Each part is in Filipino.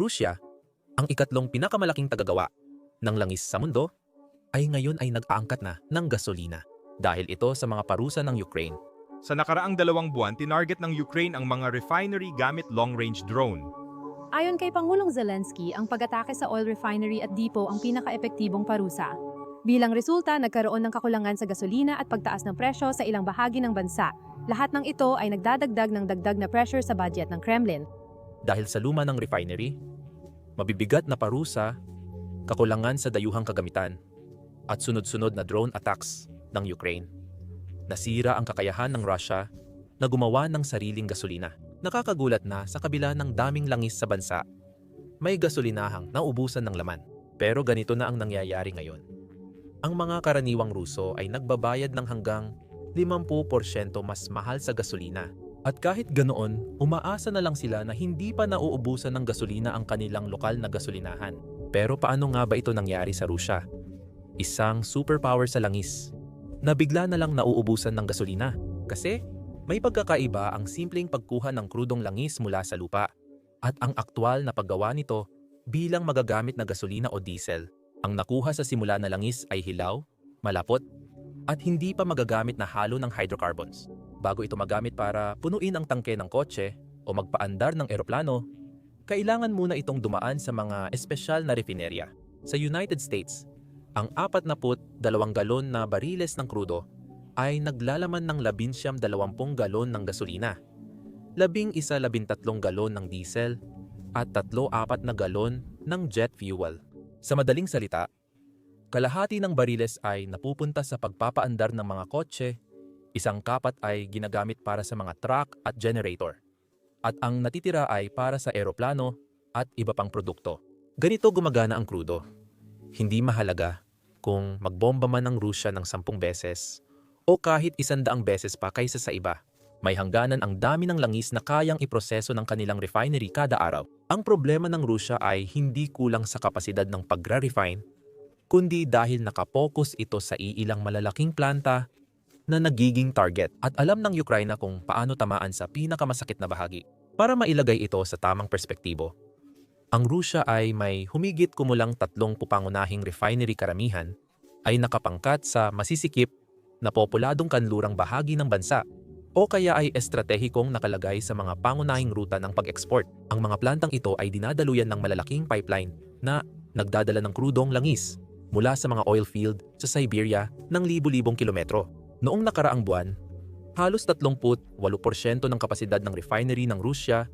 Rusya, ang ikatlong pinakamalaking tagagawa ng langis sa mundo, ay ngayon ay nag-aangkat na ng gasolina dahil ito sa mga parusa ng Ukraine. Sa nakaraang dalawang buwan, tinarget ng Ukraine ang mga refinery gamit long-range drone. Ayon kay Pangulong Zelensky, ang pag-atake sa oil refinery at depot ang pinaka-epektibong parusa. Bilang resulta, nagkaroon ng kakulangan sa gasolina at pagtaas ng presyo sa ilang bahagi ng bansa. Lahat ng ito ay nagdadagdag ng dagdag na pressure sa budget ng Kremlin. Dahil sa luma ng refinery, mabibigat na parusa, kakulangan sa dayuhang kagamitan, at sunod-sunod na drone attacks ng Ukraine. Nasira ang kakayahan ng Russia na gumawa ng sariling gasolina. Nakakagulat na sa kabila ng daming langis sa bansa, may gasolinahang naubusan ng laman. Pero ganito na ang nangyayari ngayon. Ang mga karaniwang Ruso ay nagbabayad ng hanggang 50% mas mahal sa gasolina at kahit ganoon, umaasa na lang sila na hindi pa nauubusan ng gasolina ang kanilang lokal na gasolinahan. Pero paano nga ba ito nangyari sa Rusya? Isang superpower sa langis na bigla na lang nauubusan ng gasolina. Kasi may pagkakaiba ang simpleng pagkuha ng krudong langis mula sa lupa at ang aktwal na paggawa nito bilang magagamit na gasolina o diesel. Ang nakuha sa simula na langis ay hilaw, malapot, at hindi pa magagamit na halo ng hydrocarbons bago ito magamit para punuin ang tangke ng kotse o magpaandar ng eroplano, kailangan muna itong dumaan sa mga espesyal na refinerya. Sa United States, ang 42 galon na bariles ng krudo ay naglalaman ng 11-20 galon ng gasolina, 11-13 galon ng diesel, at 3-4 na galon ng jet fuel. Sa madaling salita, kalahati ng bariles ay napupunta sa pagpapaandar ng mga kotse Isang kapat ay ginagamit para sa mga truck at generator. At ang natitira ay para sa eroplano at iba pang produkto. Ganito gumagana ang krudo. Hindi mahalaga kung magbomba man ang Rusya ng sampung beses o kahit isandaang beses pa kaysa sa iba. May hangganan ang dami ng langis na kayang iproseso ng kanilang refinery kada araw. Ang problema ng Rusya ay hindi kulang sa kapasidad ng pagre-refine, kundi dahil nakapokus ito sa iilang malalaking planta na nagiging target at alam ng Ukraine kung paano tamaan sa pinakamasakit na bahagi. Para mailagay ito sa tamang perspektibo, ang Rusya ay may humigit kumulang tatlong pupangunahing refinery karamihan ay nakapangkat sa masisikip na populadong kanlurang bahagi ng bansa o kaya ay estratehikong nakalagay sa mga pangunahing ruta ng pag-export. Ang mga plantang ito ay dinadaluyan ng malalaking pipeline na nagdadala ng krudong langis mula sa mga oil field sa Siberia ng libu-libong kilometro. Noong nakaraang buwan, halos 38% ng kapasidad ng refinery ng Rusya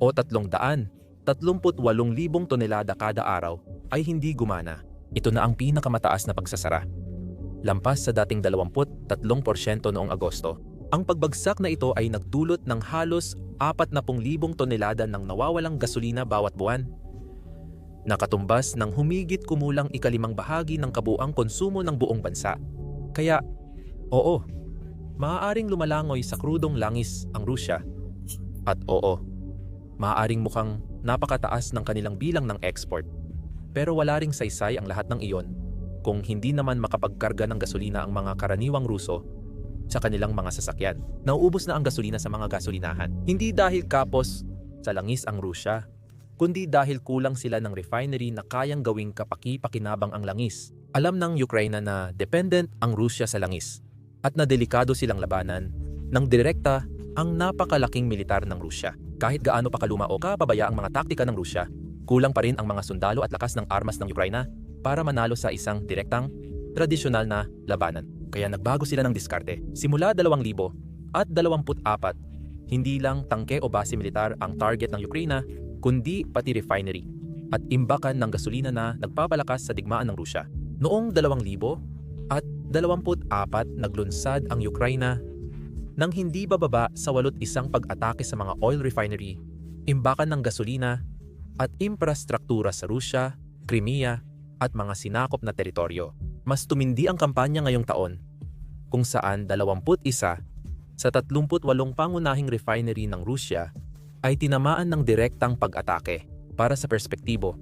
o 300 38,000 tonelada kada araw ay hindi gumana. Ito na ang pinakamataas na pagsasara. Lampas sa dating 23% noong Agosto. Ang pagbagsak na ito ay nagdulot ng halos 40,000 tonelada ng nawawalang gasolina bawat buwan. Nakatumbas ng humigit kumulang ikalimang bahagi ng kabuang konsumo ng buong bansa. Kaya Oo, maaaring lumalangoy sa krudong langis ang Rusya. At oo, maaaring mukhang napakataas ng kanilang bilang ng export. Pero wala ring saysay ang lahat ng iyon kung hindi naman makapagkarga ng gasolina ang mga karaniwang Ruso sa kanilang mga sasakyan. Nauubos na ang gasolina sa mga gasolinahan. Hindi dahil kapos sa langis ang Rusya, kundi dahil kulang sila ng refinery na kayang gawing kapaki-pakinabang ang langis. Alam ng Ukraine na dependent ang Rusya sa langis at na delikado silang labanan ng direkta ang napakalaking militar ng Rusya. Kahit gaano pa kaluma o kapabaya ang mga taktika ng Rusya, kulang pa rin ang mga sundalo at lakas ng armas ng Ukraina para manalo sa isang direktang, tradisyonal na labanan. Kaya nagbago sila ng diskarte. Simula 2000 at 24, hindi lang tangke o base militar ang target ng Ukraina, kundi pati refinery at imbakan ng gasolina na nagpapalakas sa digmaan ng Rusya. Noong 2000 at 24 naglunsad ang Ukraina nang hindi bababa sa walot isang pag-atake sa mga oil refinery, imbakan ng gasolina at infrastruktura sa Rusya, Crimea at mga sinakop na teritoryo. Mas tumindi ang kampanya ngayong taon kung saan 21 sa 38 pangunahing refinery ng Rusya ay tinamaan ng direktang pag-atake. Para sa perspektibo,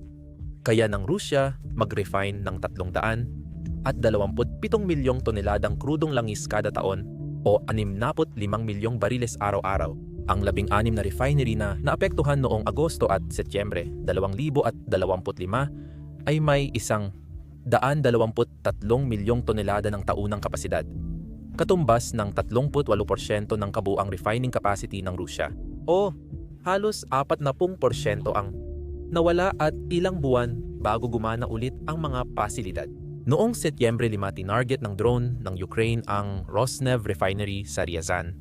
kaya ng Rusya mag-refine ng 300 at 27 milyong toneladang krudong langis kada taon o 65 milyong bariles araw-araw Ang labing-anim na refinery na naapektuhan noong Agosto at Setyembre 2025 ay may isang 123 milyong tonelada ng taunang kapasidad, katumbas ng 38% ng kabuang refining capacity ng Rusya o halos 40% ang nawala at ilang buwan bago gumana ulit ang mga pasilidad. Noong Setyembre 5 tinarget ng drone ng Ukraine ang Rosneft Refinery sa Ryazan,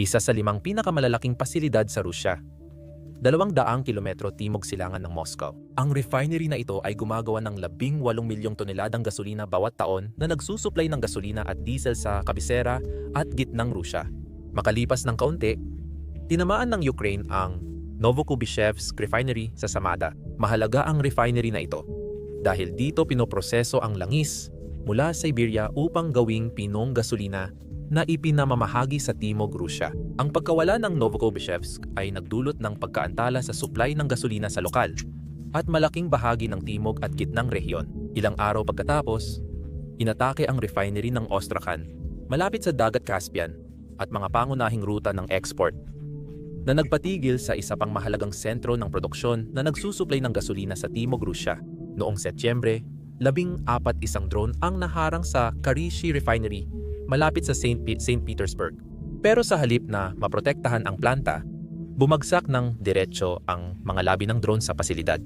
isa sa limang pinakamalalaking pasilidad sa Rusya. Dalawang daang kilometro timog silangan ng Moscow. Ang refinery na ito ay gumagawa ng 18 milyong toneladang gasolina bawat taon na nagsusuplay ng gasolina at diesel sa kabisera at gitnang Rusya. Makalipas ng kaunti, tinamaan ng Ukraine ang Novokubishevsk Refinery sa Samada. Mahalaga ang refinery na ito dahil dito pinoproseso ang langis mula Siberia upang gawing pinong gasolina na ipinamamahagi sa Timog Rusya. Ang pagkawala ng Novokobishevsk ay nagdulot ng pagkaantala sa supply ng gasolina sa lokal at malaking bahagi ng Timog at gitnang rehiyon. Ilang araw pagkatapos, inatake ang refinery ng Ostrakhan malapit sa dagat Caspian at mga pangunahing ruta ng export na nagpatigil sa isa pang mahalagang sentro ng produksyon na nagsusuplay ng gasolina sa Timog Rusya. Noong Setyembre, labing apat isang drone ang naharang sa Karishi Refinery malapit sa St. St. Petersburg. Pero sa halip na maprotektahan ang planta, bumagsak ng diretsyo ang mga labi ng drone sa pasilidad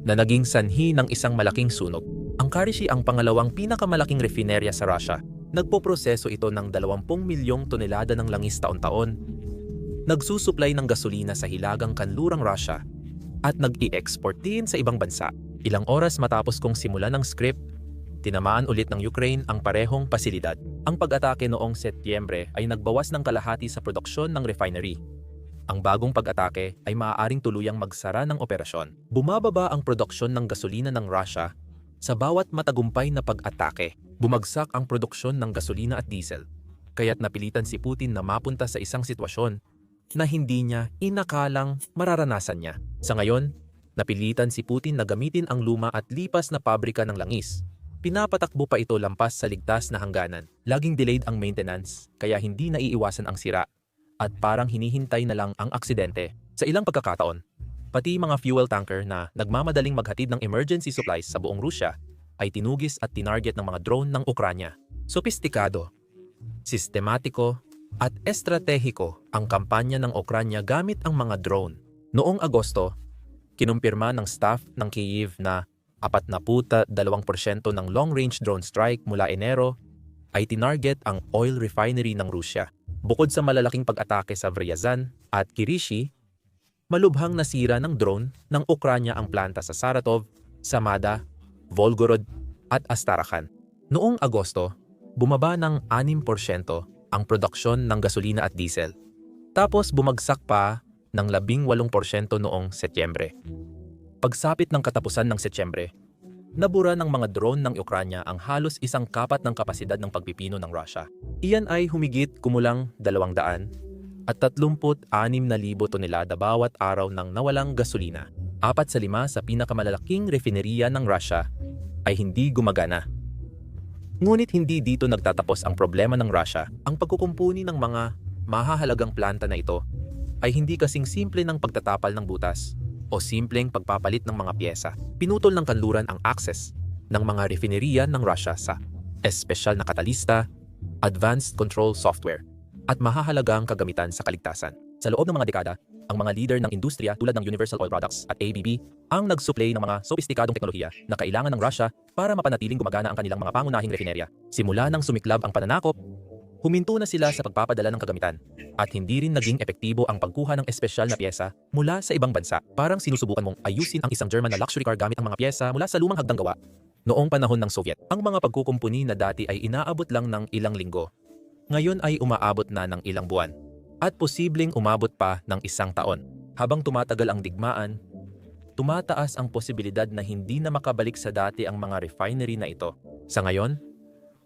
na naging sanhi ng isang malaking sunog. Ang Karishi ang pangalawang pinakamalaking refinerya sa Russia. Nagpoproseso ito ng 20 milyong tonelada ng langis taon-taon. Nagsusuplay ng gasolina sa hilagang kanlurang Russia at nag-i-export din sa ibang bansa. Ilang oras matapos kong simulan ng script, tinamaan ulit ng Ukraine ang parehong pasilidad. Ang pag-atake noong Setyembre ay nagbawas ng kalahati sa produksyon ng refinery. Ang bagong pag-atake ay maaaring tuluyang magsara ng operasyon. Bumababa ang produksyon ng gasolina ng Russia sa bawat matagumpay na pag-atake. Bumagsak ang produksyon ng gasolina at diesel. Kaya't napilitan si Putin na mapunta sa isang sitwasyon na hindi niya inakalang mararanasan niya. Sa ngayon, napilitan si Putin na gamitin ang luma at lipas na pabrika ng langis. Pinapatakbo pa ito lampas sa ligtas na hangganan. Laging delayed ang maintenance, kaya hindi naiiwasan ang sira. At parang hinihintay na lang ang aksidente. Sa ilang pagkakataon, pati mga fuel tanker na nagmamadaling maghatid ng emergency supplies sa buong Rusya ay tinugis at tinarget ng mga drone ng Ukranya. Sopistikado, sistematiko, at estratehiko ang kampanya ng Ukranya gamit ang mga drone. Noong Agosto, kinumpirma ng staff ng Kyiv na 42% ng long-range drone strike mula Enero ay tinarget ang oil refinery ng Rusya. Bukod sa malalaking pag-atake sa Ryazan at Kirishi, malubhang nasira ng drone ng Ukranya ang planta sa Saratov, Samada, Volgorod at Astrakhan. Noong Agosto, bumaba ng 6% ang produksyon ng gasolina at diesel. Tapos bumagsak pa ng 18% noong Setyembre. Pagsapit ng katapusan ng Setyembre, nabura ng mga drone ng Ukranya ang halos isang kapat ng kapasidad ng pagpipino ng Russia. Iyan ay humigit kumulang 200 at 36,000 tonelada bawat araw ng nawalang gasolina. Apat sa lima sa pinakamalalaking refineriya ng Russia ay hindi gumagana. Ngunit hindi dito nagtatapos ang problema ng Russia. Ang pagkukumpuni ng mga mahahalagang planta na ito ay hindi kasing simple ng pagtatapal ng butas o simpleng pagpapalit ng mga pyesa. Pinutol ng kanluran ang access ng mga refineriya ng Russia sa espesyal na katalista, advanced control software, at mahahalagang kagamitan sa kaligtasan. Sa loob ng mga dekada, ang mga leader ng industriya tulad ng Universal Oil Products at ABB ang nagsuplay ng mga sopistikadong teknolohiya na kailangan ng Russia para mapanatiling gumagana ang kanilang mga pangunahing refinerya. Simula nang sumiklab ang pananakop, huminto na sila sa pagpapadala ng kagamitan at hindi rin naging epektibo ang pagkuha ng espesyal na pyesa mula sa ibang bansa. Parang sinusubukan mong ayusin ang isang German na luxury car gamit ang mga pyesa mula sa lumang hagdang gawa. Noong panahon ng Soviet, ang mga pagkukumpuni na dati ay inaabot lang ng ilang linggo. Ngayon ay umaabot na ng ilang buwan at posibleng umabot pa ng isang taon. Habang tumatagal ang digmaan, tumataas ang posibilidad na hindi na makabalik sa dati ang mga refinery na ito. Sa ngayon,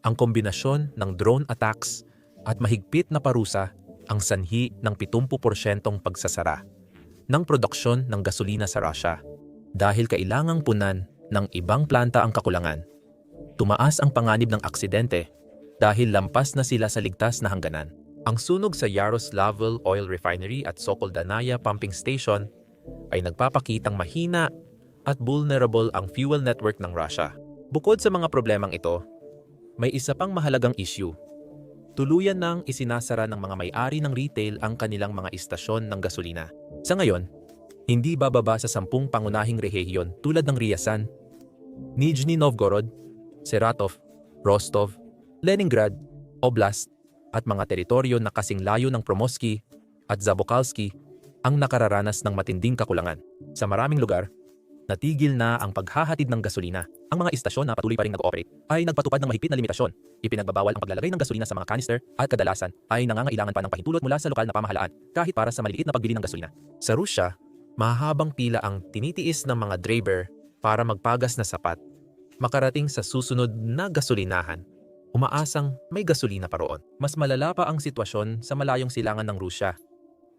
ang kombinasyon ng drone attacks at mahigpit na parusa ang sanhi ng 70% pagsasara ng produksyon ng gasolina sa Russia. Dahil kailangang punan ng ibang planta ang kakulangan, tumaas ang panganib ng aksidente dahil lampas na sila sa ligtas na hangganan. Ang sunog sa Yaroslavl Oil Refinery at Sokol Danaya Pumping Station ay nagpapakitang mahina at vulnerable ang fuel network ng Russia. Bukod sa mga problemang ito, may isa pang mahalagang issue. Tuluyan nang isinasara ng mga may-ari ng retail ang kanilang mga istasyon ng gasolina. Sa ngayon, hindi bababa sa sampung pangunahing rehiyon tulad ng Ryasan, Nizhny Novgorod, Saratov, Rostov, Leningrad, Oblast, at mga teritoryo na kasing layo ng Promoski at Zabokalski ang nakararanas ng matinding kakulangan. Sa maraming lugar, natigil na ang paghahatid ng gasolina. Ang mga istasyon na patuloy pa rin nag-ooperate ay nagpatupad ng mahigpit na limitasyon. Ipinagbabawal ang paglalagay ng gasolina sa mga canister at kadalasan ay nangangailangan pa ng pahintulot mula sa lokal na pamahalaan kahit para sa maliliit na pagbili ng gasolina. Sa Rusya, mahabang pila ang tinitiis ng mga driver para magpagas na sapat makarating sa susunod na gasolinahan umaasang may gasolina pa roon. Mas malala pa ang sitwasyon sa malayong silangan ng Rusya,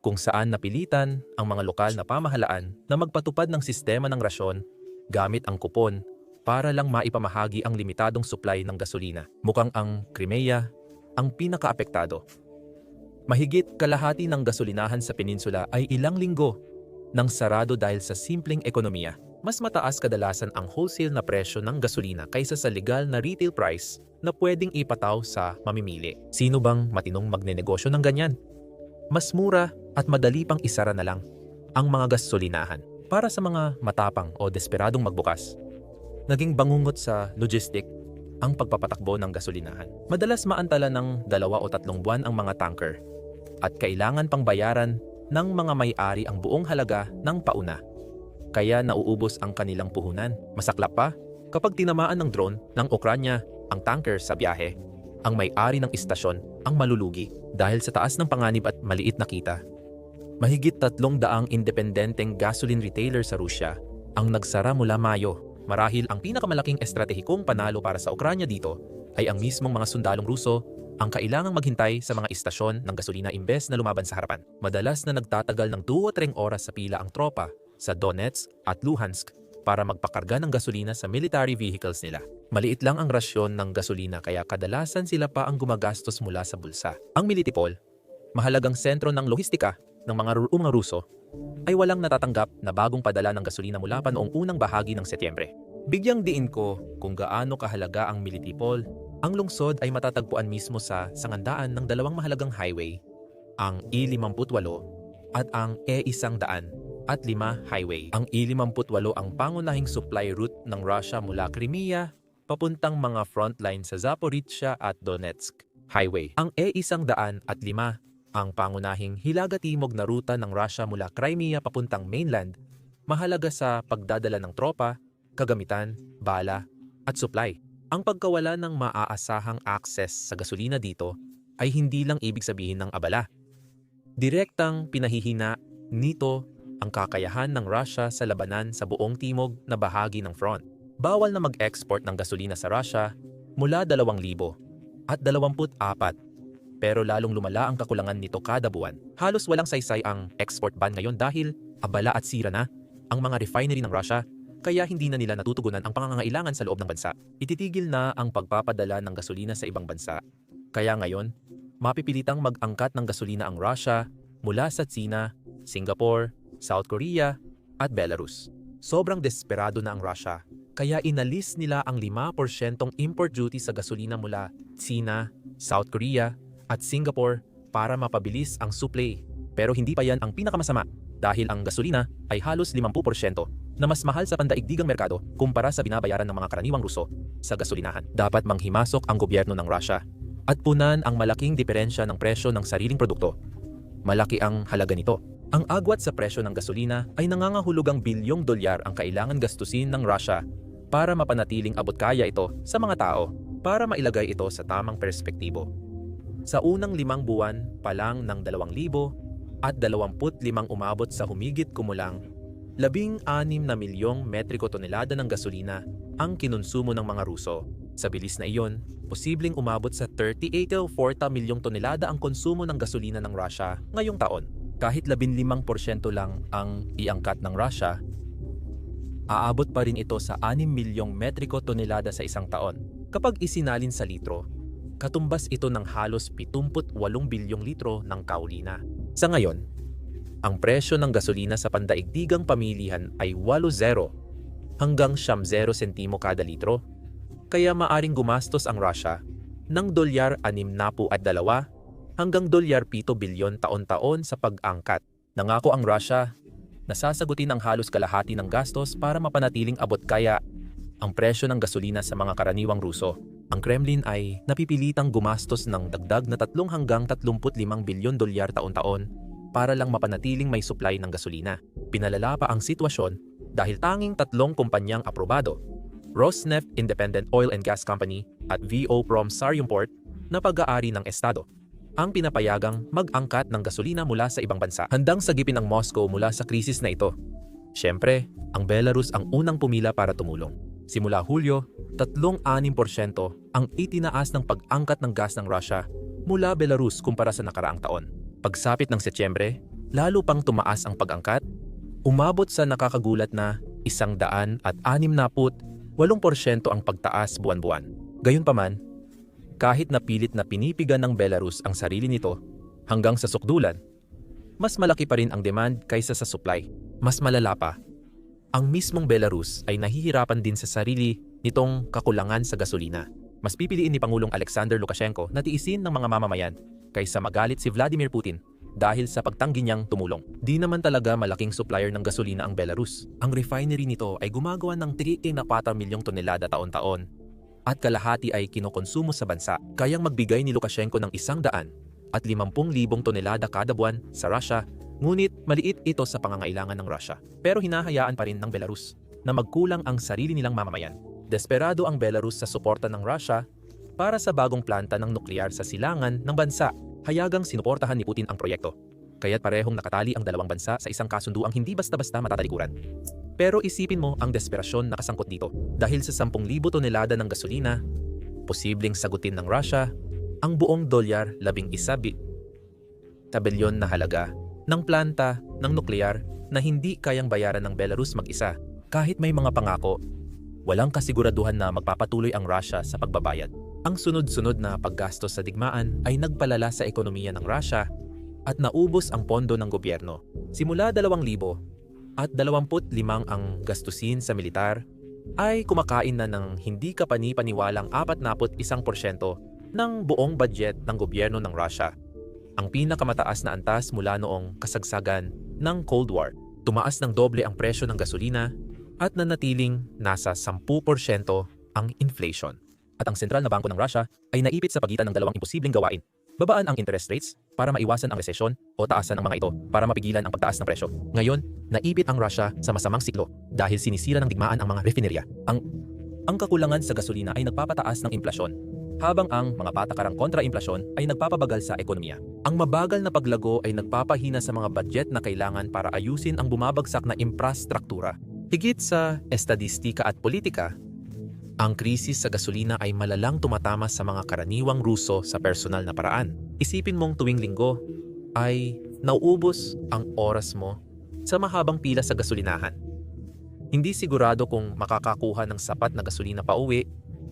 kung saan napilitan ang mga lokal na pamahalaan na magpatupad ng sistema ng rasyon gamit ang kupon para lang maipamahagi ang limitadong supply ng gasolina. Mukhang ang Crimea ang pinakaapektado. Mahigit kalahati ng gasolinahan sa peninsula ay ilang linggo nang sarado dahil sa simpleng ekonomiya. Mas mataas kadalasan ang wholesale na presyo ng gasolina kaysa sa legal na retail price na pwedeng ipataw sa mamimili. Sino bang matinong magnenegosyo ng ganyan? Mas mura at madali pang isara na lang ang mga gasolinahan para sa mga matapang o desperadong magbukas. Naging bangungot sa logistic ang pagpapatakbo ng gasolinahan. Madalas maantala ng dalawa o tatlong buwan ang mga tanker at kailangan pang bayaran ng mga may-ari ang buong halaga ng pauna. Kaya nauubos ang kanilang puhunan. Masaklap pa, kapag tinamaan ng drone ng Ukranya ang tanker sa biyahe, ang may-ari ng istasyon ang malulugi dahil sa taas ng panganib at maliit na kita. Mahigit tatlong daang independenteng gasoline retailer sa Rusya ang nagsara mula Mayo. Marahil ang pinakamalaking estratehikong panalo para sa Ukranya dito ay ang mismong mga sundalong Ruso ang kailangang maghintay sa mga istasyon ng gasolina imbes na lumaban sa harapan. Madalas na nagtatagal ng 2 o 3 oras sa pila ang tropa sa Donetsk at Luhansk para magpakarga ng gasolina sa military vehicles nila. Maliit lang ang rasyon ng gasolina kaya kadalasan sila pa ang gumagastos mula sa bulsa. Ang Militipol, mahalagang sentro ng lohistika ng mga, Ru- mga Ruso, ay walang natatanggap na bagong padala ng gasolina mula pa noong unang bahagi ng Setyembre. Bigyang diin ko kung gaano kahalaga ang Militipol. Ang lungsod ay matatagpuan mismo sa sangandaan ng dalawang mahalagang highway, ang I-58 at ang E-100 at 5 highway. Ang I-58 ang pangunahing supply route ng Russia mula Crimea papuntang mga frontline sa Zaporizhia at Donetsk highway. Ang E-100 at 5 ang pangunahing hilaga-timog na ruta ng Russia mula Crimea papuntang mainland, mahalaga sa pagdadala ng tropa, kagamitan, bala, at supply. Ang pagkawala ng maaasahang access sa gasolina dito ay hindi lang ibig sabihin ng abala. Direktang pinahihina nito ang kakayahan ng Russia sa labanan sa buong timog na bahagi ng front. Bawal na mag-export ng gasolina sa Russia mula 2,000 at 24 pero lalong lumala ang kakulangan nito kada buwan. Halos walang saysay ang export ban ngayon dahil abala at sira na ang mga refinery ng Russia kaya hindi na nila natutugunan ang pangangailangan sa loob ng bansa. Ititigil na ang pagpapadala ng gasolina sa ibang bansa. Kaya ngayon, mapipilitang mag-angkat ng gasolina ang Russia mula sa China, Singapore, South Korea at Belarus. Sobrang desperado na ang Russia kaya inalis nila ang 5% import duty sa gasolina mula China, South Korea at Singapore para mapabilis ang supply. Pero hindi pa yan ang pinakamasama dahil ang gasolina ay halos 50% na mas mahal sa pandaigdigang merkado kumpara sa binabayaran ng mga karaniwang Ruso sa gasolinahan. Dapat manghimasok ang gobyerno ng Russia at punan ang malaking diferensya ng presyo ng sariling produkto. Malaki ang halaga nito. Ang agwat sa presyo ng gasolina ay nangangahulugang bilyong dolyar ang kailangan gastusin ng Russia para mapanatiling abot kaya ito sa mga tao para mailagay ito sa tamang perspektibo. Sa unang limang buwan pa lang ng 2,000 at 25 umabot sa humigit kumulang 16 na milyong metriko tonelada ng gasolina ang kinonsumo ng mga Ruso. Sa bilis na iyon, posibleng umabot sa 38 o 40 milyong tonelada ang konsumo ng gasolina ng Russia ngayong taon. Kahit 15% lang ang iangkat ng Russia, aabot pa rin ito sa 6 milyong metriko tonelada sa isang taon. Kapag isinalin sa litro, Katumbas ito ng halos 78 bilyong litro ng kaulina. Sa ngayon, ang presyo ng gasolina sa pandaigdigang pamilihan ay 8.0 hanggang 70 sentimo kada litro. Kaya maaring gumastos ang Russia ng dolyar 62 hanggang dolyar 7 bilyon taon-taon sa pag-angkat. Nangako ang Russia na sasagutin ang halos kalahati ng gastos para mapanatiling abot kaya ang presyo ng gasolina sa mga karaniwang Ruso. Ang Kremlin ay napipilitang gumastos ng dagdag na 3 hanggang 35 bilyon dolyar taon-taon para lang mapanatiling may supply ng gasolina. Pinalala pa ang sitwasyon dahil tanging tatlong kumpanyang aprobado, Rosneft Independent Oil and Gas Company at VO Prom Saryumport na pag-aari ng Estado ang pinapayagang mag-angkat ng gasolina mula sa ibang bansa. Handang sagipin ang Moscow mula sa krisis na ito. Siyempre, ang Belarus ang unang pumila para tumulong. Simula Hulyo, 3-6% ang itinaas ng pag-angkat ng gas ng Russia mula Belarus kumpara sa nakaraang taon. Pagsapit ng Setyembre, lalo pang tumaas ang pag-angkat, umabot sa nakakagulat na 168% ang pagtaas buwan-buwan. Gayunpaman, kahit na pilit na pinipigan ng Belarus ang sarili nito hanggang sa sukdulan, mas malaki pa rin ang demand kaysa sa supply. Mas malala pa, ang mismong Belarus ay nahihirapan din sa sarili nitong kakulangan sa gasolina. Mas pipiliin ni Pangulong Alexander Lukashenko na tiisin ng mga mamamayan kaysa magalit si Vladimir Putin dahil sa pagtanggi niyang tumulong. Di naman talaga malaking supplier ng gasolina ang Belarus. Ang refinery nito ay gumagawa ng 3 na 4 milyong tonelada taon-taon at kalahati ay kinokonsumo sa bansa. Kayang magbigay ni Lukashenko ng isang daan at 50,000 tonelada kada buwan sa Russia, ngunit maliit ito sa pangangailangan ng Russia. Pero hinahayaan pa rin ng Belarus na magkulang ang sarili nilang mamamayan. Desperado ang Belarus sa suporta ng Russia para sa bagong planta ng nuklear sa silangan ng bansa. Hayagang sinuportahan ni Putin ang proyekto. Kaya't parehong nakatali ang dalawang bansa sa isang kasunduang hindi basta-basta matatalikuran. Pero isipin mo ang desperasyon na kasangkot dito. Dahil sa 10,000 tonelada ng gasolina, posibleng sagutin ng Russia ang buong dolyar 11 bi tabilyon na halaga ng planta ng nuklear na hindi kayang bayaran ng Belarus mag-isa. Kahit may mga pangako, walang kasiguraduhan na magpapatuloy ang Russia sa pagbabayad. Ang sunod-sunod na paggastos sa digmaan ay nagpalala sa ekonomiya ng Russia at naubos ang pondo ng gobyerno. Simula 2,000 at 25 ang gastusin sa militar ay kumakain na ng hindi kapani-paniwalang 41% ng buong budget ng gobyerno ng Russia. Ang pinakamataas na antas mula noong kasagsagan ng Cold War. Tumaas ng doble ang presyo ng gasolina at nanatiling nasa 10% ang inflation. At ang sentral na bangko ng Russia ay naipit sa pagitan ng dalawang imposibleng gawain. Babaan ang interest rates para maiwasan ang resesyon o taasan ang mga ito para mapigilan ang pagtaas ng presyo. Ngayon, naipit ang Russia sa masamang siklo dahil sinisira ng digmaan ang mga refinerya. Ang ang kakulangan sa gasolina ay nagpapataas ng inflasyon, habang ang mga patakarang kontra-inflasyon ay nagpapabagal sa ekonomiya. Ang mabagal na paglago ay nagpapahina sa mga budget na kailangan para ayusin ang bumabagsak na infrastruktura. Higit sa estadistika at politika, ang krisis sa gasolina ay malalang tumatama sa mga karaniwang Ruso sa personal na paraan. Isipin mong tuwing linggo ay nauubos ang oras mo sa mahabang pila sa gasolinahan. Hindi sigurado kung makakakuha ng sapat na gasolina pa uwi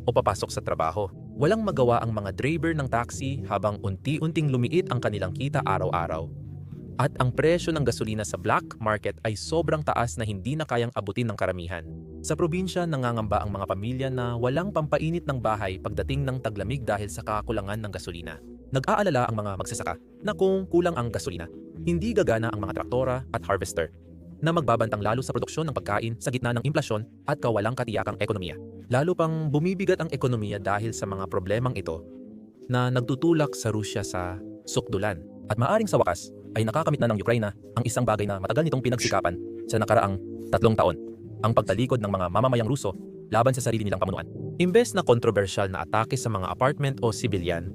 o papasok sa trabaho. Walang magawa ang mga driver ng taxi habang unti-unting lumiit ang kanilang kita araw-araw. At ang presyo ng gasolina sa black market ay sobrang taas na hindi na kayang abutin ng karamihan. Sa probinsya, nangangamba ang mga pamilya na walang pampainit ng bahay pagdating ng taglamig dahil sa kakulangan ng gasolina. Nag-aalala ang mga magsasaka na kung kulang ang gasolina, hindi gagana ang mga traktora at harvester na magbabantang lalo sa produksyon ng pagkain sa gitna ng inflasyon at kawalang katiyakang ekonomiya. Lalo pang bumibigat ang ekonomiya dahil sa mga problemang ito na nagtutulak sa Rusya sa sukdulan. At maaring sa wakas ay nakakamit na ng Ukraine ang isang bagay na matagal nitong pinagsikapan sa nakaraang tatlong taon, ang pagtalikod ng mga mamamayang Ruso laban sa sarili nilang pamunuan. Imbes na kontrobersyal na atake sa mga apartment o sibilyan,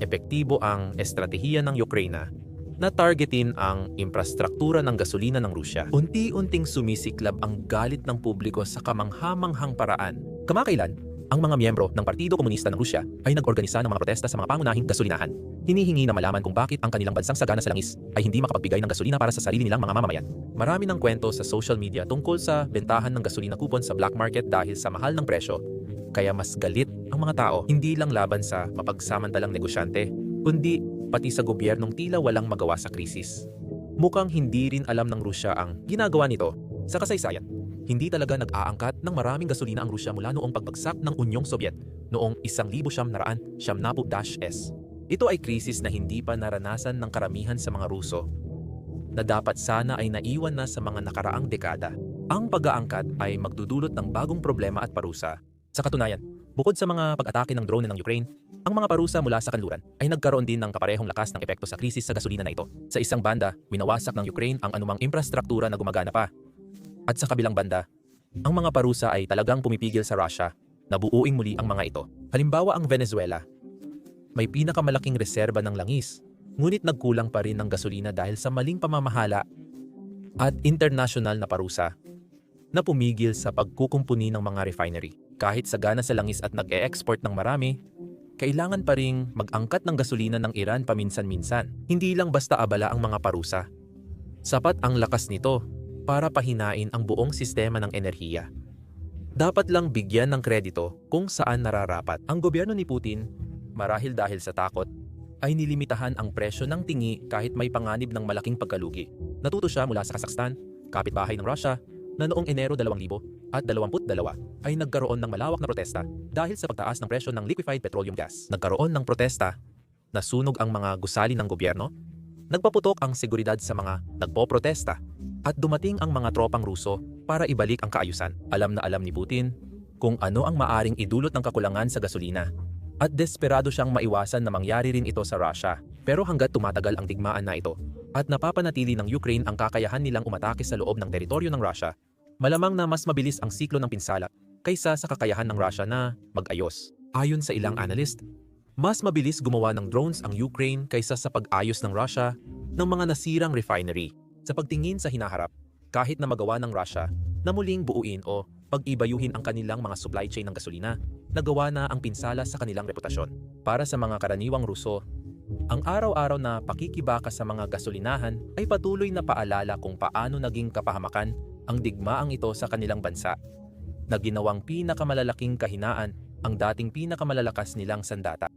epektibo ang estratehiya ng Ukraine na targetin ang infrastruktura ng gasolina ng Rusya. Unti-unting sumisiklab ang galit ng publiko sa kamanghamanghang paraan. Kamakailan, Ang mga miyembro ng Partido Komunista ng Rusya ay nag-organisa ng mga protesta sa mga pangunahing gasolinahan. Hinihingi na malaman kung bakit ang kanilang bansang sagana sa langis ay hindi makapagbigay ng gasolina para sa sarili nilang mga mamamayan. Marami ng kwento sa social media tungkol sa bentahan ng gasolina coupon sa black market dahil sa mahal ng presyo. Kaya mas galit ang mga tao hindi lang laban sa mapagsamantalang negosyante, kundi pati sa gobyernong tila walang magawa sa krisis. Mukhang hindi rin alam ng Rusya ang ginagawa nito sa kasaysayan. Hindi talaga nag-aangkat ng maraming gasolina ang Rusya mula noong pagbagsak ng Unyong Sobyet noong 1970-S. Ito ay krisis na hindi pa naranasan ng karamihan sa mga Ruso na dapat sana ay naiwan na sa mga nakaraang dekada. Ang pag-aangkat ay magdudulot ng bagong problema at parusa. Sa katunayan, bukod sa mga pag-atake ng drone ng Ukraine, ang mga parusa mula sa kanluran ay nagkaroon din ng kaparehong lakas ng epekto sa krisis sa gasolina na ito. Sa isang banda, winawasak ng Ukraine ang anumang infrastruktura na gumagana pa. At sa kabilang banda, ang mga parusa ay talagang pumipigil sa Russia na buuing muli ang mga ito. Halimbawa ang Venezuela. May pinakamalaking reserba ng langis, ngunit nagkulang pa rin ng gasolina dahil sa maling pamamahala at international na parusa na pumigil sa pagkukumpuni ng mga refinery. Kahit sagana sa langis at nag-e-export ng marami, kailangan pa ring mag-angkat ng gasolina ng Iran paminsan-minsan. Hindi lang basta abala ang mga parusa. Sapat ang lakas nito para pahinain ang buong sistema ng enerhiya. Dapat lang bigyan ng kredito kung saan nararapat. Ang gobyerno ni Putin, marahil dahil sa takot, ay nilimitahan ang presyo ng tingi kahit may panganib ng malaking pagkalugi. Natuto siya mula sa Kazakhstan, kapitbahay ng Russia, na noong Enero 2022 ay nagkaroon ng malawak na protesta dahil sa pagtaas ng presyo ng liquefied petroleum gas. Nagkaroon ng protesta, nasunog ang mga gusali ng gobyerno, nagpaputok ang seguridad sa mga nagpo-protesta, at dumating ang mga tropang Ruso para ibalik ang kaayusan. Alam na alam ni Putin kung ano ang maaring idulot ng kakulangan sa gasolina. At desperado siyang maiwasan na mangyari rin ito sa Russia. Pero hanggat tumatagal ang digmaan na ito at napapanatili ng Ukraine ang kakayahan nilang umatake sa loob ng teritoryo ng Russia, malamang na mas mabilis ang siklo ng pinsala kaysa sa kakayahan ng Russia na mag-ayos. Ayon sa ilang analyst, mas mabilis gumawa ng drones ang Ukraine kaysa sa pag-ayos ng Russia ng mga nasirang refinery. Sa pagtingin sa hinaharap, kahit na magawa ng Russia na muling buuin o pag-ibayuhin ang kanilang mga supply chain ng gasolina, nagawa na ang pinsala sa kanilang reputasyon. Para sa mga karaniwang Ruso, ang araw-araw na pakikibaka sa mga gasolinahan ay patuloy na paalala kung paano naging kapahamakan ang digmaang ito sa kanilang bansa, na ginawang pinakamalalaking kahinaan ang dating pinakamalalakas nilang sandata.